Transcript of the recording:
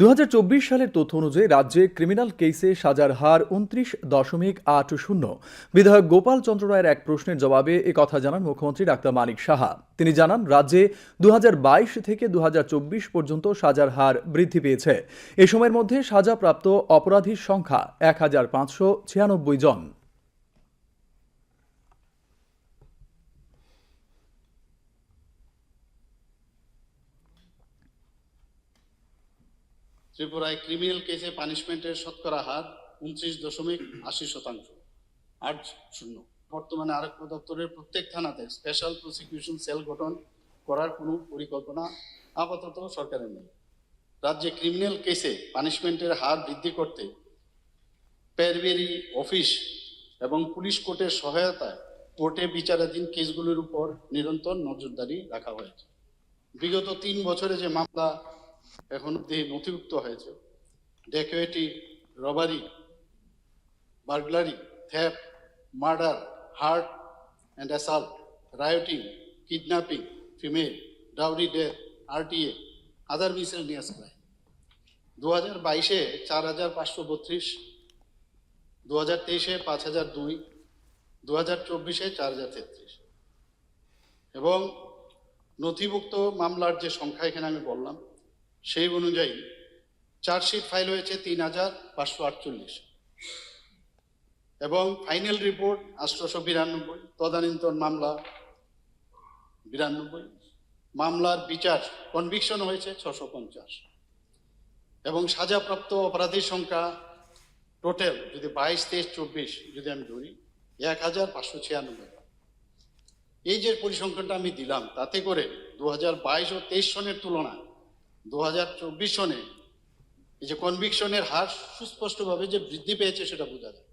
দু হাজার চব্বিশ সালের তথ্য অনুযায়ী রাজ্যে ক্রিমিনাল কেসে সাজার হার উনত্রিশ দশমিক আট শূন্য। বিধায়ক গোপাল চন্দ্র রায়ের এক প্রশ্নের জবাবে কথা জানান মুখ্যমন্ত্রী ডাক্তার মানিক সাহা। তিনি জানান, রাজ্যে দু হাজার বাইশ থেকে দু হাজার চব্বিশ পর্যন্ত সাজার হার বৃদ্ধি পেয়েছে। এ সময়ের মধ্যে সাজাপ্রাপ্ত অপরাধীর সংখ্যা এক হাজার পাঁচশো ছিয়ানব্বই জন। ত্রিপুরায় ক্রিমিনাল কেসে পানিশমেন্টের শতকরা হার উনত্রিশ দশমিক আশি শতাংশ, আট শূন্য। বর্তমানে আরক্ষা দপ্তরের প্রত্যেক থানাতে স্পেশাল প্রসিকিউশন সেল গঠন করার কোনো পরিকল্পনা আপাতত সরকারের নেই। রাজ্যে ক্রিমিনাল কেসে পানিশমেন্টের হার বৃদ্ধি করতে পেরবেরি অফিস এবং পুলিশ কোর্টের সহায়তায় কোর্টে বিচারাধীন কেসগুলির উপর নিরন্তর নজরদারি রাখা হয়েছে। বিগত তিন বছরে যে মামলা এখন অব্দি নথিভুক্ত হয়েছে। Dacoity robbery burglary theft murder hurt and assault rioting kidnapping female dowry death RTA other miscellaneous crime দু হাজার বাইশে চার হাজার পাঁচশো বত্রিশ দু হাজার তেইশে পাঁচ হাজার দুই দু হাজার চব্বিশে চার হাজার তেত্রিশ। এবং নথিভুক্ত মামলার যে সংখ্যা এখানে আমি বললাম সেই অনুযায়ী চার্জশিট ফাইল হয়েছে তিন হাজার পাঁচশো আটচল্লিশ। এবং ফাইনাল রিপোর্ট আটশোশো বিরানব্বই, তদানীন্তন মামলা বিরানব্বই। মামলার বিচার কনভিকশন হয়েছে ছশো পঞ্চাশ। এবং সাজাপ্রাপ্ত অপরাধীর সংখ্যা টোটাল যদি বাইশ, তেইশ, চব্বিশ যদি আমি ধরি, এক হাজার পাঁচশো ছিয়ানব্বই। এই যে পরিসংখ্যানটা আমি দিলাম, তাতে করে দু হাজার বাইশ ও তেইশ সনের তুলনায় দু হাজার চব্বিশ সনে এই যে কনভিকশনের হার সুস্পষ্টভাবে যে বৃদ্ধি পেয়েছে সেটা বোঝা যায়।